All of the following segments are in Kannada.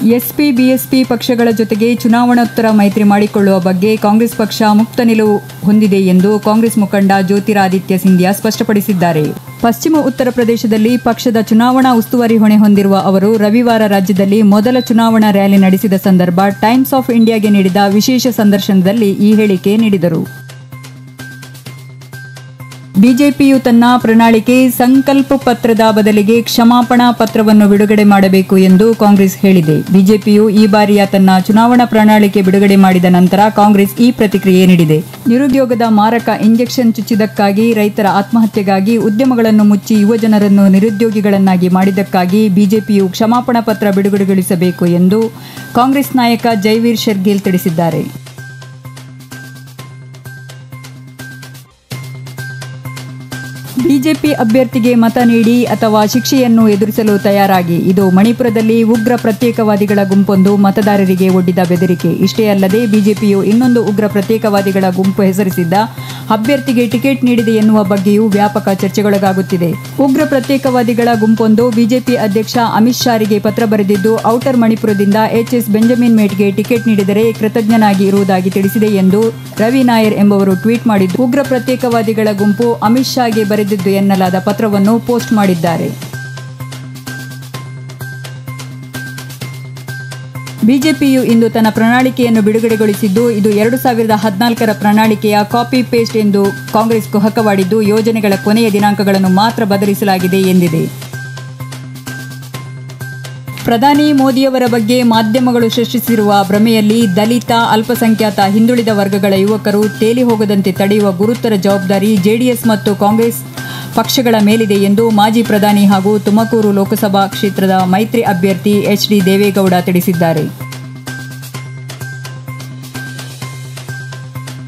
ಎಸ್ಪಿ, ಬಿಎಸ್ಪಿ ಪಕ್ಷಗಳ ಜೊತೆಗೆ ಚುನಾವಣೋತ್ತರ ಮೈತ್ರಿ ಮಾಡಿಕೊಳ್ಳುವ ಬಗ್ಗೆ ಕಾಂಗ್ರೆಸ್ ಪಕ್ಷ ಮುಕ್ತ ನಿಲುವು ಹೊಂದಿದೆ ಎಂದು ಕಾಂಗ್ರೆಸ್ ಮುಖಂಡ ಜ್ಯೋತಿರಾದಿತ್ಯ ಸಿಂಧಿಯಾ ಸ್ಪಷ್ಟಪಡಿಸಿದ್ದಾರೆ. ಪಶ್ಚಿಮ ಉತ್ತರ ಪ್ರದೇಶದಲ್ಲಿ ಪಕ್ಷದ ಚುನಾವಣಾ ಉಸ್ತುವಾರಿ ಹೊಣೆ ಹೊಂದಿರುವ ಅವರು ರವಿವಾರ ರಾಜ್ಯದಲ್ಲಿ ಮೊದಲ ಚುನಾವಣಾ ರ್ಯಾಲಿ ನಡೆಸಿದ ಸಂದರ್ಭ ಟೈಮ್ಸ್ ಆಫ್ ಇಂಡಿಯಾಗೆ ನೀಡಿದ ವಿಶೇಷ ಸಂದರ್ಶನದಲ್ಲಿ ಈ ಹೇಳಿಕೆ ನೀಡಿದರು. ಬಿಜೆಪಿಯು ತನ್ನ ಪ್ರಣಾಳಿಕೆ ಸಂಕಲ್ಪ ಪತ್ರದ ಬದಲಿಗೆ ಕ್ಷಮಾಪಣಾ ಪತ್ರವನ್ನು ಬಿಡುಗಡೆ ಮಾಡಬೇಕು ಎಂದು ಕಾಂಗ್ರೆಸ್ ಹೇಳಿದೆ. ಬಿಜೆಪಿಯು ಈ ಬಾರಿಯ ತನ್ನ ಚುನಾವಣಾ ಪ್ರಣಾಳಿಕೆ ಬಿಡುಗಡೆ ಮಾಡಿದ ನಂತರ ಕಾಂಗ್ರೆಸ್ ಈ ಪ್ರತಿಕ್ರಿಯೆ ನೀಡಿದೆ. ನಿರುದ್ಯೋಗದ ಮಾರಕ ಇಂಜೆಕ್ಷನ್ ಚುಚ್ಚಿದಕ್ಕಾಗಿ ರೈತರ ಆತ್ಮಹತ್ಯೆಗಾಗಿ ಉದ್ಯಮಗಳನ್ನು ಮುಚ್ಚಿ ಯುವಜನರನ್ನು ನಿರುದ್ಯೋಗಿಗಳನ್ನಾಗಿ ಮಾಡಿದ್ದಕ್ಕಾಗಿ ಬಿಜೆಪಿಯು ಕ್ಷಮಾಪಣಾ ಪತ್ರ ಬಿಡುಗಡೆಗೊಳಿಸಬೇಕು ಎಂದು ಕಾಂಗ್ರೆಸ್ ನಾಯಕ ಜೈವೀರ್ ಶರ್ಗಿಲ್ ತಿಳಿಸಿದ್ದಾರೆ. ಬಿಜೆಪಿ ಅಭ್ಯರ್ಥಿಗೆ ಮತ ನೀಡಿ ಅಥವಾ ಶಿಕ್ಷೆಯನ್ನು ಎದುರಿಸಲು ತಯಾರಾಗಿ. ಇದು ಮಣಿಪುರದಲ್ಲಿ ಉಗ್ರ ಪ್ರತ್ಯೇಕವಾದಿಗಳ ಗುಂಪೊಂದು ಮತದಾರರಿಗೆ ಒಡ್ಡಿದ ಬೆದರಿಕೆ. ಇಷ್ಟೇ ಅಲ್ಲದೆ ಬಿಜೆಪಿಯು ಇನ್ನೊಂದು ಉಗ್ರ ಪ್ರತ್ಯೇಕವಾದಿಗಳ ಗುಂಪು ಹೆಸರಿಸಿದ್ದ ಅಭ್ಯರ್ಥಿಗೆ ಟಿಕೆಟ್ ನೀಡಿದೆ ಎನ್ನುವ ಬಗ್ಗೆಯೂ ವ್ಯಾಪಕ ಚರ್ಚೆಗೊಳಗಾಗುತ್ತಿದೆ. ಉಗ್ರ ಪ್ರತ್ಯೇಕವಾದಿಗಳ ಗುಂಪೊಂದು ಬಿಜೆಪಿ ಅಧ್ಯಕ್ಷ ಅಮಿತ್ ಶಾರಿಗೆ ಪತ್ರ ಬರೆದಿದ್ದು, ಔಟರ್ ಮಣಿಪುರದಿಂದ ಎಚ್ಎಸ್ ಬೆಂಜಮಿನ್ ಮೇಟ್ಗೆ ಟಿಕೆಟ್ ನೀಡಿದರೆ ಕೃತಜ್ಞನಾಗಿ ಇರುವುದಾಗಿ ತಿಳಿಸಿದೆ ಎಂದು ರವಿ ನಾಯರ್ ಎಂಬುವರು ಟ್ವೀಟ್ ಮಾಡಿದ್ದು. ಉಗ್ರ ಪ್ರತ್ಯೇಕವಾದಿಗಳ ಗುಂಪು ಅಮಿತ್ ಶಾಗೆ ಬರೆದಿದ್ದು ಎನ್ನಲಾದ ಪತ್ರವನ್ನು ಪೋಸ್ಟ್ ಮಾಡಿದ್ದಾರೆ. ಬಿಜೆಪಿಯು ಇಂದು ತನ್ನ ಪ್ರಣಾಳಿಕೆಯನ್ನು ಬಿಡುಗಡೆಗೊಳಿಸಿದ್ದು, ಇದು ಎರಡು ಸಾವಿರದ ಹದಿನಾಲ್ಕರ ಪ್ರಣಾಳಿಕೆಯ ಕಾಪಿ ಪೇಸ್ಟ್ ಎಂದು ಕಾಂಗ್ರೆಸ್ ಕುಹಕವಾಡಿದ್ದು ಯೋಜನೆಗಳ ಕೊನೆಯ ದಿನಾಂಕಗಳನ್ನು ಮಾತ್ರ ಬದಲಿಸಲಾಗಿದೆ ಎಂದಿದೆ. ಪ್ರಧಾನಿ ಮೋದಿಯವರ ಬಗ್ಗೆ ಮಾಧ್ಯಮಗಳು ಸೃಷ್ಟಿಸಿರುವ ಭ್ರಮೆಯಲ್ಲಿ ದಲಿತ, ಅಲ್ಪಸಂಖ್ಯಾತ, ಹಿಂದುಳಿದ ವರ್ಗಗಳ ಯುವಕರು ತೇಲಿ ಹೋಗದಂತೆ ತಡೆಯುವ ಗುರುತರ ಜವಾಬ್ದಾರಿ ಜೆಡಿಎಸ್ ಮತ್ತು ಕಾಂಗ್ರೆಸ್ ಪಕ್ಷಗಳ ಮೇಲಿದೆ ಎಂದು ಮಾಜಿ ಪ್ರಧಾನಿ ಹಾಗೂ ತುಮಕೂರು ಲೋಕಸಭಾ ಕ್ಷೇತ್ರದ ಮೈತ್ರಿ ಅಭ್ಯರ್ಥಿ ಎಚ್ ಡಿ ದೇವೇಗೌಡ ತಿಳಿಸಿದ್ದಾರೆ.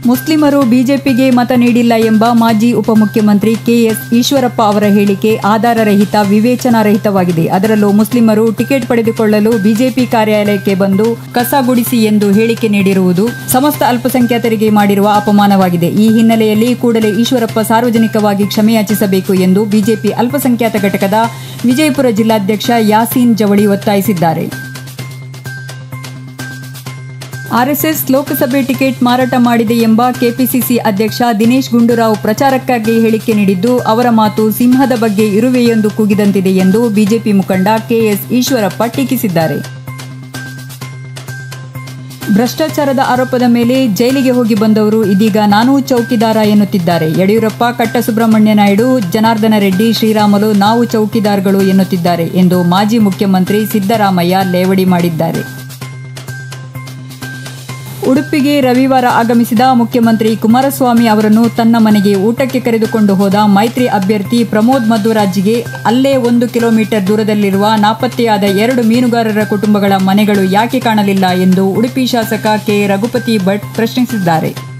ಮುಸ್ಲಿಮರು ಬಿಜೆಪಿಗೆ ಮತ ನೀಡಿಲ್ಲ ಎಂಬ ಮಾಜಿ ಉಪಮುಖ್ಯಮಂತ್ರಿ ಕೆಎಸ್ ಈಶ್ವರಪ್ಪ ಅವರ ಹೇಳಿಕೆ ಆಧಾರರಹಿತ ವಿವೇಚನಾರಹಿತವಾಗಿದೆ. ಅದರಲ್ಲೂ ಮುಸ್ಲಿಮರು ಟಿಕೆಟ್ ಪಡೆದುಕೊಳ್ಳಲು ಬಿಜೆಪಿ ಕಾರ್ಯಾಲಯಕ್ಕೆ ಬಂದು ಕಸ ಗುಡಿಸಿ ಎಂದು ಹೇಳಿಕೆ ನೀಡಿರುವುದು ಸಮಸ್ತ ಅಲ್ಪಸಂಖ್ಯಾತರಿಗೆ ಮಾಡಿರುವ ಅಪಮಾನವಾಗಿದೆ. ಈ ಹಿನ್ನೆಲೆಯಲ್ಲಿ ಕೂಡಲೇ ಈಶ್ವರಪ್ಪ ಸಾರ್ವಜನಿಕವಾಗಿ ಕ್ಷಮೆಯಾಚಿಸಬೇಕು ಎಂದು ಬಿಜೆಪಿ ಅಲ್ಪಸಂಖ್ಯಾತ ಘಟಕದ ವಿಜಯಪುರ ಜಿಲ್ಲಾಧ್ಯಕ್ಷ ಯಾಸೀನ್ ಜವಳಿ ಒತ್ತಾಯಿಸಿದ್ದಾರೆ. ಆರ್ಎಸ್ಎಸ್ ಲೋಕಸಭೆ ಟಿಕೆಟ್ ಮಾರಾಟ ಮಾಡಿದೆ ಎಂಬ ಕೆಪಿಸಿಸಿ ಅಧ್ಯಕ್ಷ ದಿನೇಶ್ ಗುಂಡೂರಾವ್ ಪ್ರಚಾರಕ್ಕಾಗಿ ಹೇಳಿಕೆ ನೀಡಿದ್ದು, ಅವರ ಮಾತು ಸಿಂಹದ ಬಗ್ಗೆ ಇರುವೆಯೊಂದು ಕೂಗಿದಂತಿದೆ ಎಂದು ಬಿಜೆಪಿ ಮುಖಂಡ ಕೆಎಸ್ ಈಶ್ವರಪ್ಪ ಟೀಕಿಸಿದ್ದಾರೆ. ಭ್ರಷ್ಟಾಚಾರದ ಆರೋಪದ ಮೇಲೆ ಜೈಲಿಗೆ ಹೋಗಿ ಬಂದವರು ಇದೀಗ ನಾನೂ ಚೌಕಿದಾರ ಎನ್ನುತ್ತಿದ್ದಾರೆ. ಯಡಿಯೂರಪ್ಪ ಕಟ್ಟ ಸುಬ್ರಹ್ಮಣ್ಯ ನಾಯ್ಡು, ಜನಾರ್ದನ ರೆಡ್ಡಿ, ಶ್ರೀರಾಮಲು ನಾವು ಚೌಕಿದಾರ್ಗಳು ಎನ್ನುತ್ತಿದ್ದಾರೆ ಎಂದು ಮಾಜಿ ಮುಖ್ಯಮಂತ್ರಿ ಸಿದ್ದರಾಮಯ್ಯ ಲೇವಡಿ ಮಾಡಿದ್ದಾರೆ. ಉಡುಪಿಗೆ ರವಿವಾರ ಆಗಮಿಸಿದ ಮುಖ್ಯಮಂತ್ರಿ ಕುಮಾರಸ್ವಾಮಿ ಅವರನ್ನು ತನ್ನ ಮನೆಗೆ ಊಟಕ್ಕೆ ಕರೆದುಕೊಂಡು ಹೋದ ಮೈತ್ರಿ ಅಭ್ಯರ್ಥಿ ಪ್ರಮೋದ್ ಮಧ್ವರಾಜ್ಗೆ ಅಲ್ಲೇ ಒಂದು ಕಿಲೋಮೀಟರ್ ದೂರದಲ್ಲಿರುವ ನಾಪತ್ತೆಯಾದ ಎರಡು ಮೀನುಗಾರರ ಕುಟುಂಬಗಳ ಮನೆಗಳು ಯಾಕೆ ಕಾಣಲಿಲ್ಲ ಎಂದು ಉಡುಪಿ ಶಾಸಕ ಕೆ. ರಘುಪತಿ ಭಟ್ ಪ್ರಶ್ನಿಸಿದ್ದಾರೆ.